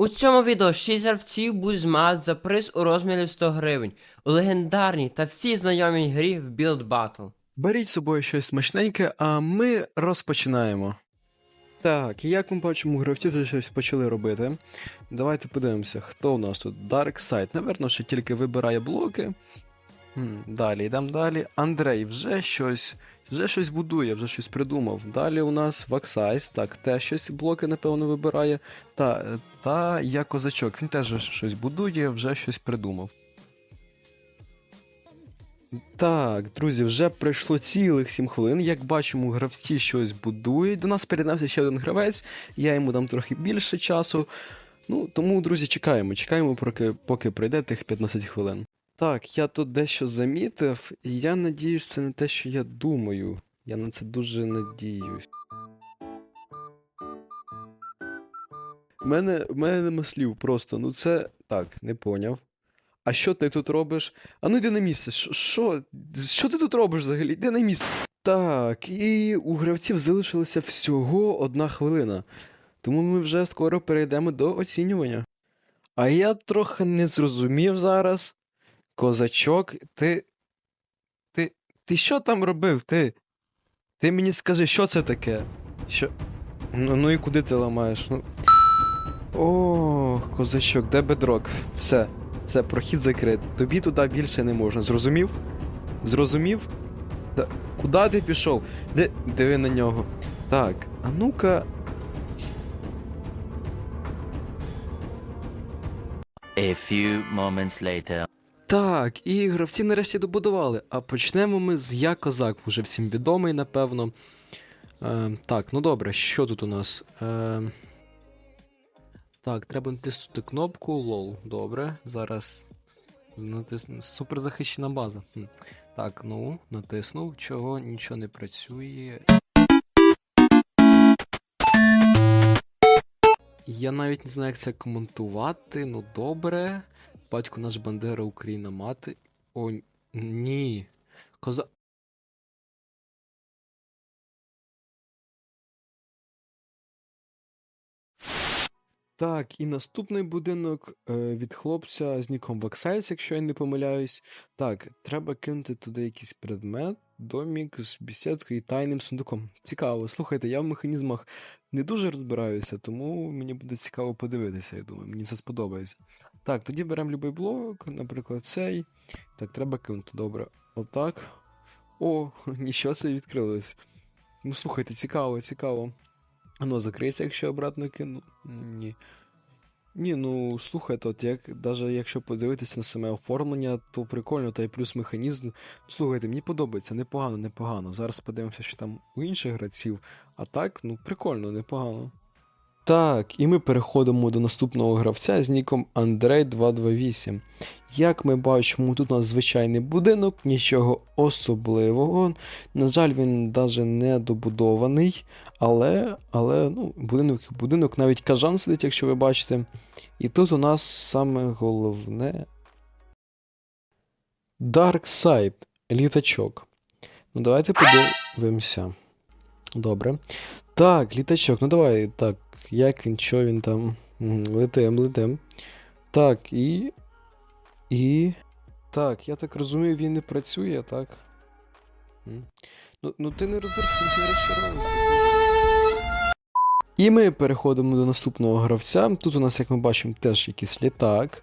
У цьому відео 6 гравців будуть змагатися за приз у розмірі 100 гривень у легендарній та всій знайомій грі в Build Battle. Беріть з собою щось смачненьке, а ми розпочинаємо. Так, як ми бачимо, гравці вже щось почали робити. Давайте подивимося, хто у нас тут. Dark Side. Наверно, що тільки вибирає блоки. Далі, йдемо далі. Андрей вже щось, вже щось будує, вже щось придумав. Далі у нас Ваксайз, так, теж щось блоки, напевно, вибирає. Та, та я козачок, він теж щось будує, вже щось придумав. Так, друзі, вже пройшло цілих 7 хвилин. Як бачимо, гравці щось будують. До нас передався ще один гравець, я йому дам трохи більше часу. Ну, тому, друзі, чекаємо. Чекаємо, поки, поки пройде тих 15 хвилин. Так, я тут дещо замітив, і я надіюсь, це не те, що я думаю. Я на це дуже надіюсь. У мене, в мене нема слів просто. Ну це так, не поняв. А що ти тут робиш? А ну йди на місце. Що, що, ти тут робиш взагалі? Йди на місце. Так, і у гравців залишилося всього одна хвилина. Тому ми вже скоро перейдемо до оцінювання. А я трохи не зрозумів зараз. Козачок, ти. Ти. Ти що там робив? Ти. Ти мені скажи, що це таке? Що. Ну, ну і куди ти ламаєш? Ну. Ох, козачок, де бедрок? Все. Все, прохід закрит. Тобі туди більше не можна. Зрозумів? Зрозумів? Та куди ти пішов? Де... Диви на нього. Так, а ну-ка. A few moments later. Так, і гравці нарешті добудували. А почнемо ми з Я Козак, вже всім відомий, напевно. Е, так, ну добре, що тут у нас? Е, так, треба натиснути кнопку LOL. Добре. Зараз натисну. Суперзахищена база. Так, ну, натиснув, чого нічого не працює. Я навіть не знаю, як це коментувати. Ну добре. Батько наш Бандера, Україна мати. О, ні. Коза. Так, і наступний будинок е, від хлопця з ніком Ваксайс, якщо я не помиляюсь. Так, треба кинути туди якийсь предмет, домік з бісідкою і тайним сундуком. Цікаво, слухайте, я в механізмах не дуже розбираюся, тому мені буде цікаво подивитися, я думаю, мені це сподобається. Так, тоді беремо любий блок, наприклад, цей. Так, треба кинути, добре. Отак. О, нічого собі відкрилось. Ну, слухайте, цікаво, цікаво. Воно закриється, якщо я обратно кину. Ні. Ні, ну слухайте, от як, даже якщо подивитися на саме оформлення, то прикольно, та й плюс механізм. Слухайте, мені подобається, непогано, непогано. Зараз подивимося, що там у інших гравців. А так, ну прикольно, непогано. Так, і ми переходимо до наступного гравця з ніком Андрей228. Як ми бачимо, тут у нас звичайний будинок, нічого особливого. На жаль, він навіть не добудований, але, але ну, будинок, будинок навіть кажан сидить, якщо ви бачите. І тут у нас саме головне. Dark Side, літачок. Ну, давайте подивимося. Добре. Так, літачок, ну давай, так, як він, що він там. Летим, летим. Так, і. І. Так, я так розумію, він не працює, так? Ну, ну ти не розчаровуйся. І ми переходимо до наступного гравця. Тут у нас, як ми бачимо, теж якийсь літак.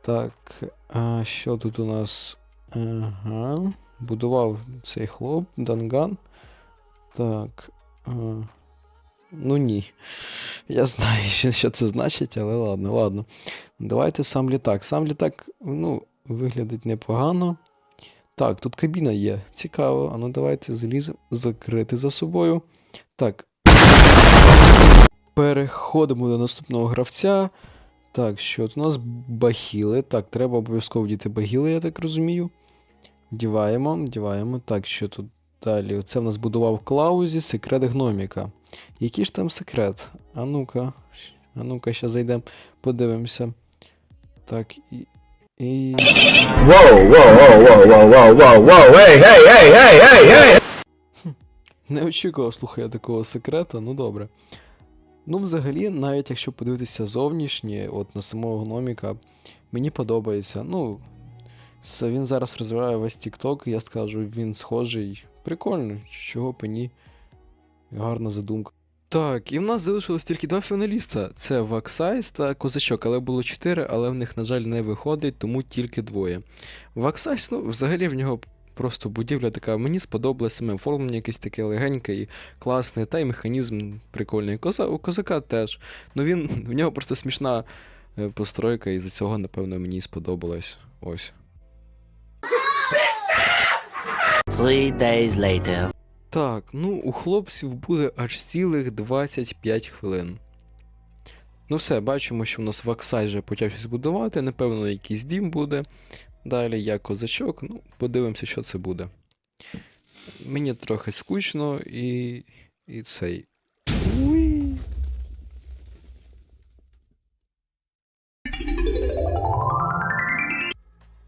Так, а що тут у нас? Ага. Будував цей хлоп, Данган. Так. Ну ні. Я знаю, що це значить, але ладно, ладно. Давайте сам літак. Сам літак, ну, виглядить непогано. Так, тут кабіна є. Цікаво. А ну давайте заліземо закрити за собою. Так. Переходимо до наступного гравця. Так, що тут у нас бахіли. Так, треба обов'язково діти багіли, я так розумію. Діваємо, діваємо. Так, що тут далі? Це в нас будував Клаузі, секрет гноміка. Який ж там секрет? А ну-ка. А ну-ка, ще зайдемо, подивимося. Так, і. І. Whoa, whoa, whoa, whoa, whoa, whoa, whoa, whoa, hey, hey, hey, hey, hey, hey! Не очікував, слухай, я такого секрета, ну добре. Ну, взагалі, навіть якщо подивитися зовнішнє, от на самого гноміка, мені подобається. Ну, він зараз розвиває весь TikTok, я скажу, він схожий. Прикольно, чого б ні. Гарна задумка. Так, і в нас залишилось тільки два фіналіста: це Ваксайз та Козачок, але було чотири, але в них, на жаль, не виходить, тому тільки двоє. Ваксайз, ну, взагалі в нього просто будівля така, мені сподобалось саме оформлення якесь таке легеньке і класне, та й механізм прикольний. Коза, у козака теж. Ну він, в нього просто смішна е, постройка, і за цього, напевно, мені сподобалось. Ось. Three days later. Так, ну у хлопців буде аж цілих 25 хвилин. Ну все, бачимо, що у нас Ваксай вже почав щось будувати, напевно, якийсь дім буде. Далі я козачок, ну, подивимося, що це буде. Мені трохи скучно і. і цей. Уї.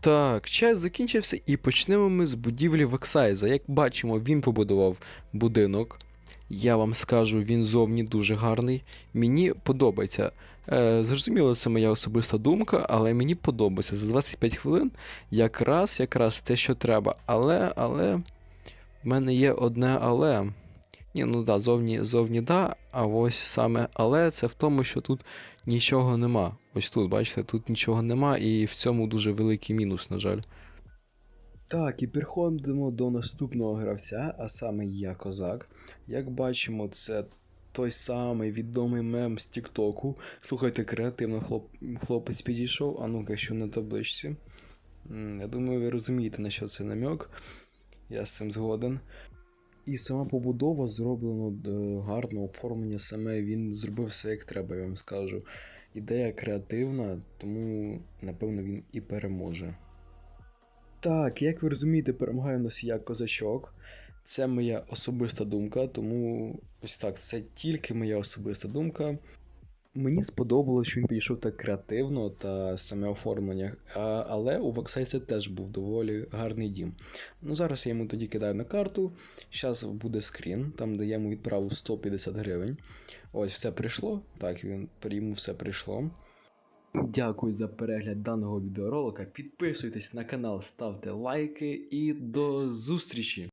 Так, час закінчився і почнемо ми з будівлі Ваксайза. Як бачимо, він побудував будинок. Я вам скажу, він зовні дуже гарний. Мені подобається. Е, зрозуміло, це моя особиста думка, але мені подобається. За 25 хвилин якраз якраз те, що треба. Але, але. В мене є одне але. Ні, ну да, зовні, зовні да, а ось саме але це в тому, що тут нічого нема. Ось тут, бачите, тут нічого нема, і в цьому дуже великий мінус, на жаль. Так, і переходимо до наступного гравця, а саме я козак. Як бачимо, це той самий відомий мем з Тіктоку. Слухайте, креативно хлоп... хлопець підійшов, а ну-ка, що на табличці. Я думаю, ви розумієте, на що це намек. Я з цим згоден. І сама побудова зроблена е, гарно, оформлення саме він зробив все як треба, я вам скажу. Ідея креативна, тому напевно він і переможе. Так, як ви розумієте, перемагає в нас я козачок. Це моя особиста думка, тому ось так, це тільки моя особиста думка. Мені сподобалось, що він підійшов так креативно та саме оформлення, але у Ваксайсі теж був доволі гарний дім. Ну зараз я йому тоді кидаю на карту. Зараз буде скрін, там де я йому відправив 150 гривень. Ось все прийшло. Так, він йому все прийшло. Дякую за перегляд даного відеоролика. Підписуйтесь на канал, ставте лайки і до зустрічі!